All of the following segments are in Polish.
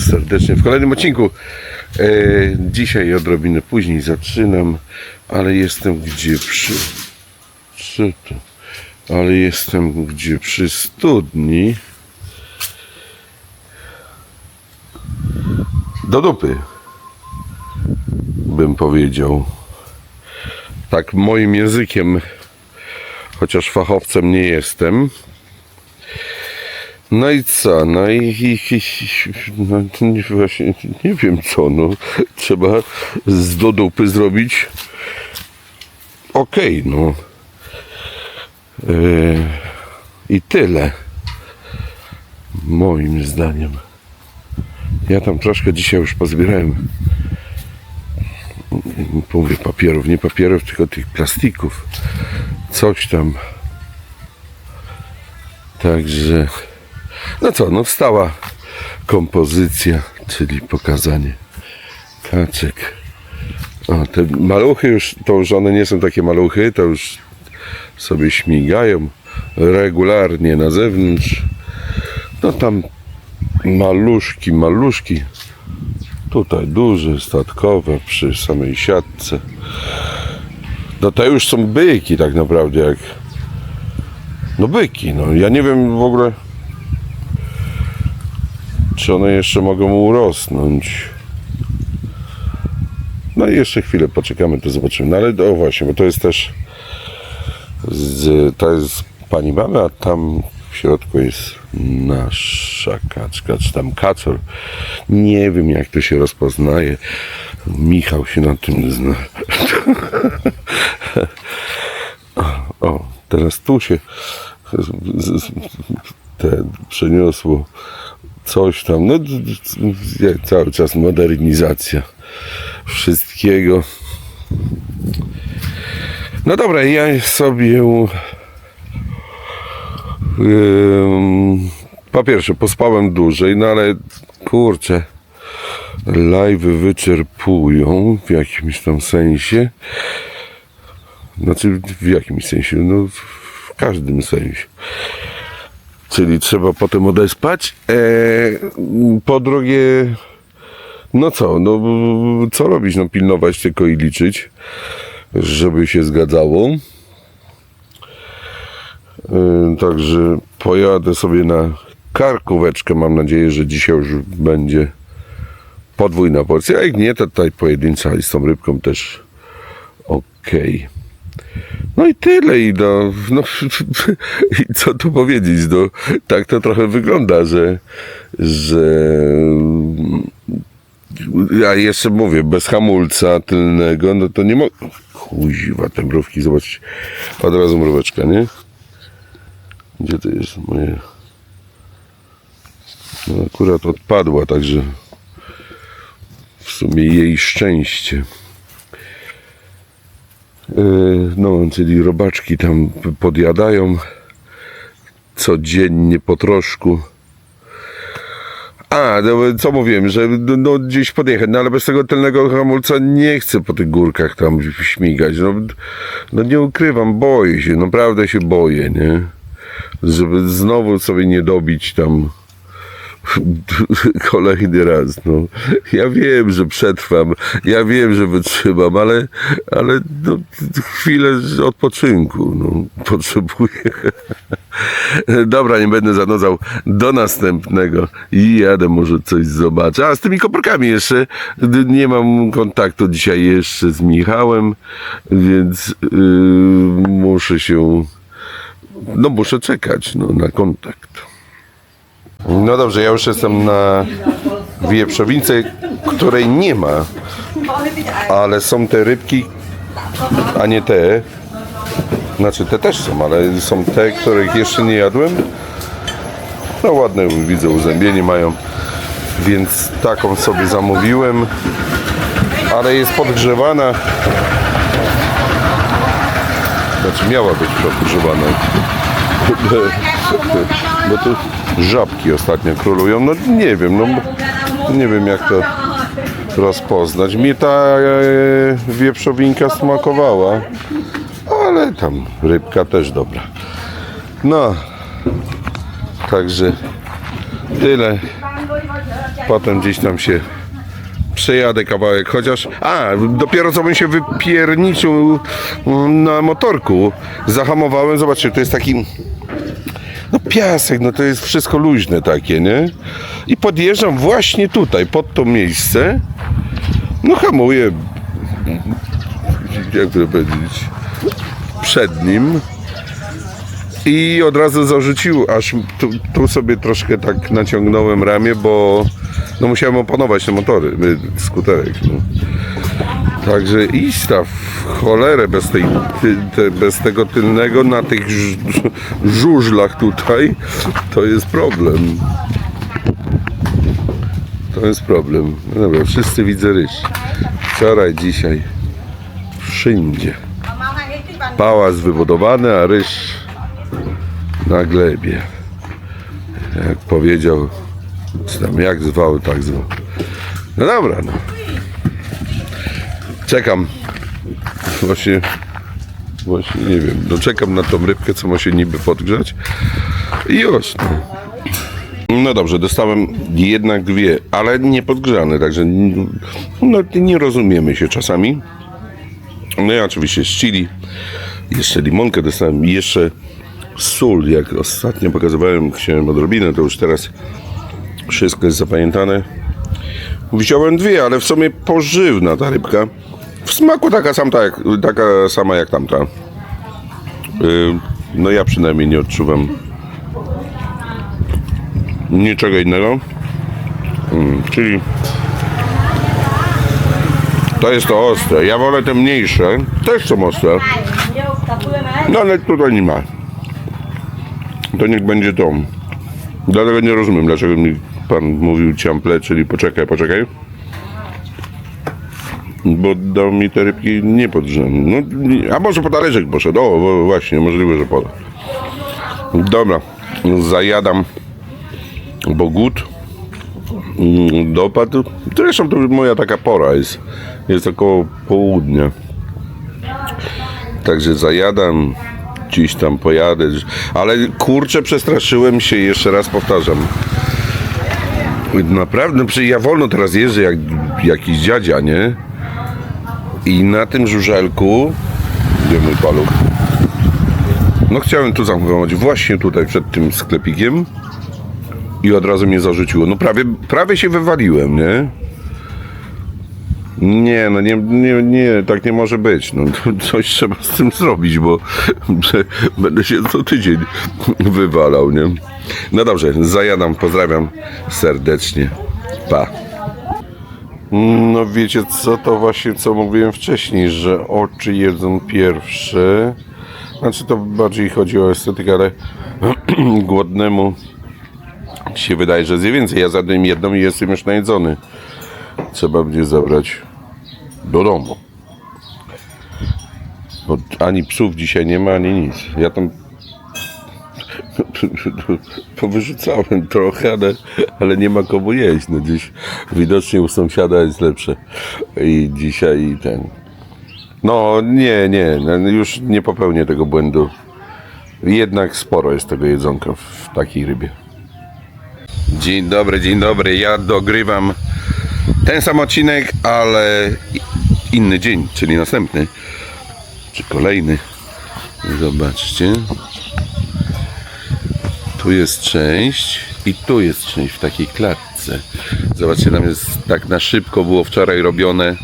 Serdecznie w kolejnym odcinku. E, dzisiaj odrobinę później zaczynam, ale jestem gdzie przy... To? Ale jestem gdzie przy studni. Do dupy, bym powiedział. Tak moim językiem, chociaż fachowcem nie jestem. No i co? No i, i, i no, nie, właśnie nie wiem co, no trzeba z do dupy zrobić okej, no. Yy, I tyle. Moim zdaniem. Ja tam troszkę dzisiaj już pozbierałem mówię papierów, nie papierów, tylko tych plastików. Coś tam. Także no co, no wstała kompozycja, czyli pokazanie kaczek. O, te maluchy już, to już one nie są takie maluchy, to już sobie śmigają regularnie na zewnątrz. No tam maluszki, maluszki. Tutaj duże, statkowe, przy samej siatce. No to już są byki tak naprawdę, jak... No byki, no. Ja nie wiem w ogóle, czy one jeszcze mogą urosnąć. No i jeszcze chwilę poczekamy, to zobaczymy. No ale o właśnie, bo to jest też z, to jest pani mamy, a tam w środku jest nasza kaczka, czy tam kacor. Nie wiem jak to się rozpoznaje. Michał się na tym zna. O, teraz tu się te przeniosło coś tam. No, cały czas modernizacja wszystkiego. No dobra, ja sobie po pierwsze pospałem dłużej, no ale kurczę live wyczerpują w jakimś tam sensie. Znaczy w jakimś sensie? No w każdym sensie. Czyli trzeba potem odespać. E, po drugie, no co, no co robić? No pilnować tylko i liczyć, żeby się zgadzało. E, Także pojadę sobie na karkóweczkę. Mam nadzieję, że dzisiaj już będzie podwójna porcja. A jak nie, to tutaj pojedyncza i z tą rybką też okej. No i tyle. I no, no, i co tu powiedzieć? No, tak to trochę wygląda, że, że ja jeszcze mówię, bez hamulca tylnego, no to nie mogę. Kuźwa, te mrówki, zobaczcie. Od razu mróweczka, nie? Gdzie to jest moje... No akurat odpadła, także w sumie jej szczęście. Yy, No, czyli robaczki tam podjadają codziennie po troszku. A, no, co mówiłem, że no, no, gdzieś podjechać, no ale bez tego tylnego hamulca nie chcę po tych górkach tam śmigać. No, no nie ukrywam, boję się, naprawdę się boję, nie? Żeby znowu sobie nie dobić tam kolejny raz, no. Ja wiem, że przetrwam, ja wiem, że wytrzymam, ale, ale no, chwilę odpoczynku, no, potrzebuję. Dobra, nie będę zanudzał. Do następnego i jadę, może coś zobaczę. A z tymi koperkami jeszcze nie mam kontaktu dzisiaj jeszcze z Michałem, więc yy, muszę się, no muszę czekać no, na kontakt. No dobrze, ja już jestem na wieprzowince, której nie ma, ale są te rybki, a nie te. Znaczy te też są, ale są te, których jeszcze nie jadłem. No ładne widzę uzębienie mają, więc taką sobie zamówiłem, ale jest podgrzewana. Znaczy miała być podgrzewana. Bo tu żabki ostatnio królują. No nie wiem, no nie wiem jak to rozpoznać. Mi ta e, wieprzowinka smakowała, ale tam rybka też dobra. No, także tyle. Potem gdzieś tam się przejadę kawałek, chociaż... A, dopiero co bym się wypierniczył na motorku. Zahamowałem, zobaczcie, to jest taki... No piasek, no to jest wszystko luźne takie, nie? I podjeżdżam właśnie tutaj, pod to miejsce. No hamuję, jak to powiedzieć, przed nim. I od razu zarzucił, aż tu, tu sobie troszkę tak naciągnąłem ramię, bo no musiałem opanować te motory, y, skuterek. No. Także iść w cholerę bez, tej, ty, te, bez tego tylnego na tych żużlach tutaj, to jest problem. To jest problem. No dobra, wszyscy widzę ryż. Wczoraj, dzisiaj, wszędzie. Pałac wybudowany, a ryż na glebie. Jak powiedział, czy tam jak zwał, tak zwał. No dobra, no. Czekam. Właśnie, właśnie nie wiem, no czekam na tą rybkę, co ma się niby podgrzać. I już, no. Dobrze, dostałem jednak dwie, ale nie podgrzane, także no, nie rozumiemy się czasami. No ja oczywiście z chili, jeszcze limonkę dostałem i jeszcze sól, jak ostatnio pokazywałem, chciałem odrobinę, to już teraz wszystko jest zapamiętane. Wziąłem dwie, ale w sumie pożywna ta rybka. W smaku taka, sam, tak, taka sama jak tamta. No ja przynajmniej nie odczuwam niczego innego. Czyli to jest to ostre. Ja wolę te mniejsze. Też są ostre. No ale tutaj nie ma. To niech będzie to. Dlatego nie rozumiem, dlaczego mi pan mówił ciample, czyli poczekaj, poczekaj. Bo dał mi te rybki nie pod. No, a może po talerzyk poszedł. O, właśnie, możliwe, że poda. Dobra, zajadam, bo głód mm, dopadł. Zresztą to moja taka pora jest. Jest około południa. Także zajadam, gdzieś tam pojadę. Ale kurczę, przestraszyłem się, jeszcze raz powtarzam. Naprawdę, przecież ja wolno teraz jeżdżę jak jakiś dziadzia, nie? I na tym żużelku, gdzie mój paluch, no chciałem tu zamknąć, właśnie tutaj przed tym sklepikiem i od razu mnie zarzuciło. No prawie, prawie się wywaliłem, nie? Nie, no nie, nie, nie, tak nie może być. No, coś trzeba z tym zrobić, bo będę się co tydzień wywalał, nie? No dobrze, zajadam, pozdrawiam serdecznie. Pa. No wiecie co, to właśnie co mówiłem wcześniej, że oczy jedzą pierwsze. Znaczy to bardziej chodzi o estetykę, ale głodnemu się wydaje, że zje więcej. Ja zadałem jedną i jestem już najedzony. Trzeba mnie zabrać do domu. Bo ani psów dzisiaj nie ma, ani nic. Ja tam powyrzucałem trochę, ale, ale nie ma komu jeść. No gdzieś widocznie u sąsiada jest lepsze. I dzisiaj ten. No nie, nie, no, już nie popełnię tego błędu. Jednak sporo jest tego jedzonka w takiej rybie. Dzień dobry, dzień dobry. Ja dogrywam ten sam odcinek, ale inny dzień, czyli następny, czy kolejny. Zobaczcie. Tu jest część i tu jest część w takiej klatce. Zobaczcie, tam jest tak na szybko było wczoraj robione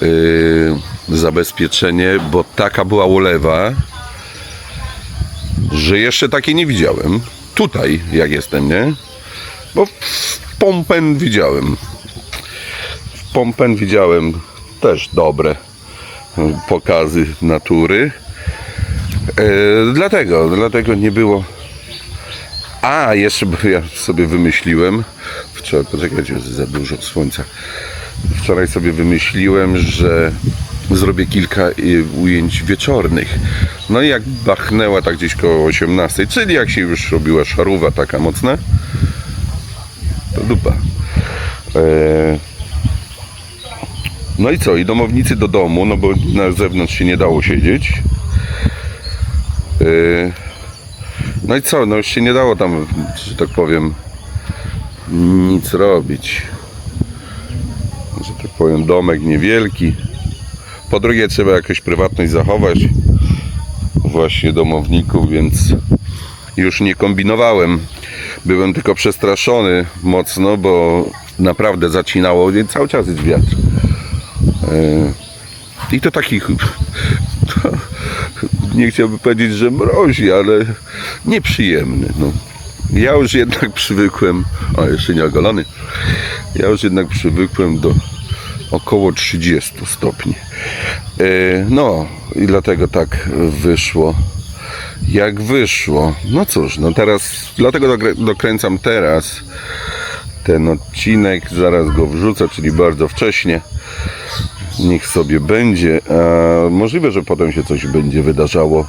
yy, zabezpieczenie, bo taka była ulewa, że jeszcze takiej nie widziałem. Tutaj, jak jestem, nie? Bo w Pompen widziałem. W Pompen widziałem też dobre pokazy natury. E, dlatego, dlatego nie było. A, jeszcze bo ja sobie wymyśliłem. Wczoraj, poczekajcie, za dużo słońca. Wczoraj sobie wymyśliłem, że zrobię kilka y, ujęć wieczornych. No i jak bachnęła tak gdzieś koło 18, czyli jak się już robiła szarówa taka mocna, to dupa. Eee, no i co? I domownicy do domu, no bo na zewnątrz się nie dało siedzieć. Eee, no i co? No już się nie dało tam, że tak powiem, nic robić. Że tak powiem, domek niewielki. Po drugie, trzeba jakąś prywatność zachować właśnie domowników, więc już nie kombinowałem. Byłem tylko przestraszony mocno, bo naprawdę zacinało i cały czas jest wiatr. E, I to takich nie chciałbym powiedzieć, że mrozi, ale nieprzyjemny. No. Ja już jednak przywykłem, o jeszcze nie ogolony, ja już jednak przywykłem do około 30 stopni. E, No i dlatego tak wyszło. Jak wyszło. No cóż, no teraz, dlatego dokrę- dokręcam teraz ten odcinek, zaraz go wrzucę, czyli bardzo wcześnie. Niech sobie będzie. A możliwe, że potem się coś będzie wydarzało.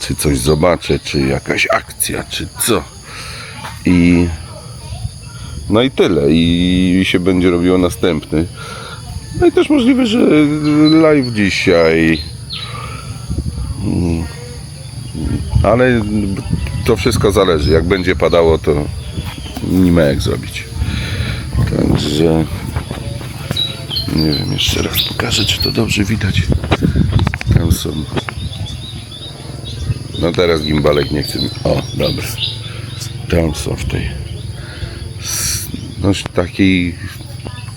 Czy coś zobaczę, czy jakaś akcja, czy co. I no i tyle. I się będzie robiło następny. No i też możliwe, że live dzisiaj. Mm, Ale to wszystko zależy. Jak będzie padało, to nie ma jak zrobić. Także nie wiem, jeszcze raz pokażę, czy to dobrze widać. Tam są. No teraz gimbalek nie chce. O, dobra. Tam są w tej. No takiej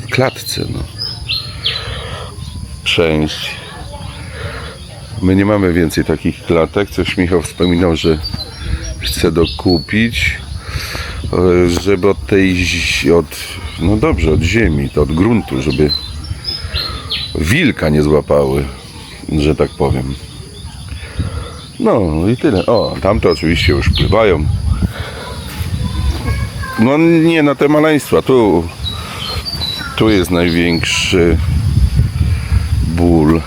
klatce, no. Część. My nie mamy więcej takich klatek. Coś Michał wspominał, że chce dokupić, e, żeby od tej, od, no dobrze, od ziemi, to od gruntu, żeby wilka nie złapały, że tak powiem. No i tyle. O, tamte oczywiście już pływają. No nie na te maleństwa. Tu, tu jest największy ból.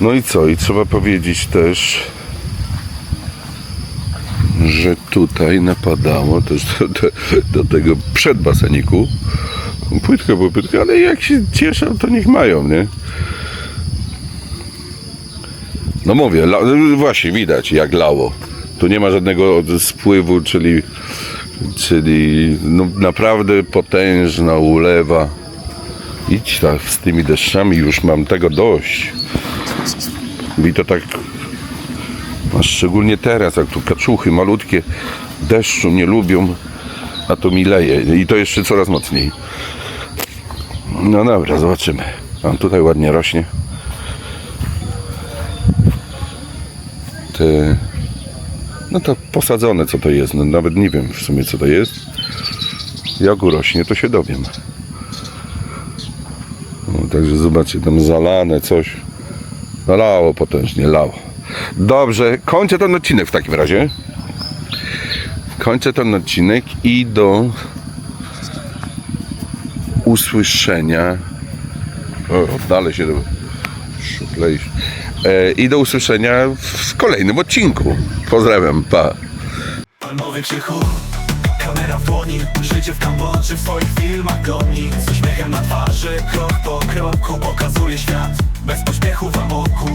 No i co? I trzeba powiedzieć też, że tutaj napadało też do, do, do tego przedbaseniku. Płytko było płytko, ale jak się cieszą, to niech mają, nie? No mówię, właśnie widać jak lało. Tu nie ma żadnego spływu, czyli, czyli no naprawdę potężna ulewa. Idź tak z tymi deszczami, już mam tego dość. I to tak, a szczególnie teraz, jak tu kaczuchy malutkie deszczu nie lubią, a to mi leje. I to jeszcze coraz mocniej. No dobra, zobaczymy. A tutaj ładnie rośnie. Te, no to posadzone co to jest. No, nawet nie wiem w sumie co to jest. Jak urośnie, to się dowiem. No, także zobaczcie, tam zalane coś. Lało potężnie, lało. Dobrze, kończę ten odcinek w takim razie. Kończę ten odcinek i do usłyszenia. O, dalej się szukleisz. E, I do usłyszenia w kolejnym odcinku. Pozdrawiam, pa. Palmowy krzychu, kamera w dłoni Życie w Kambodży w swoich filmach goni Z uśmiechem na twarzy, krok po kroku Pokazuje świat, bez pośpiechu w amoku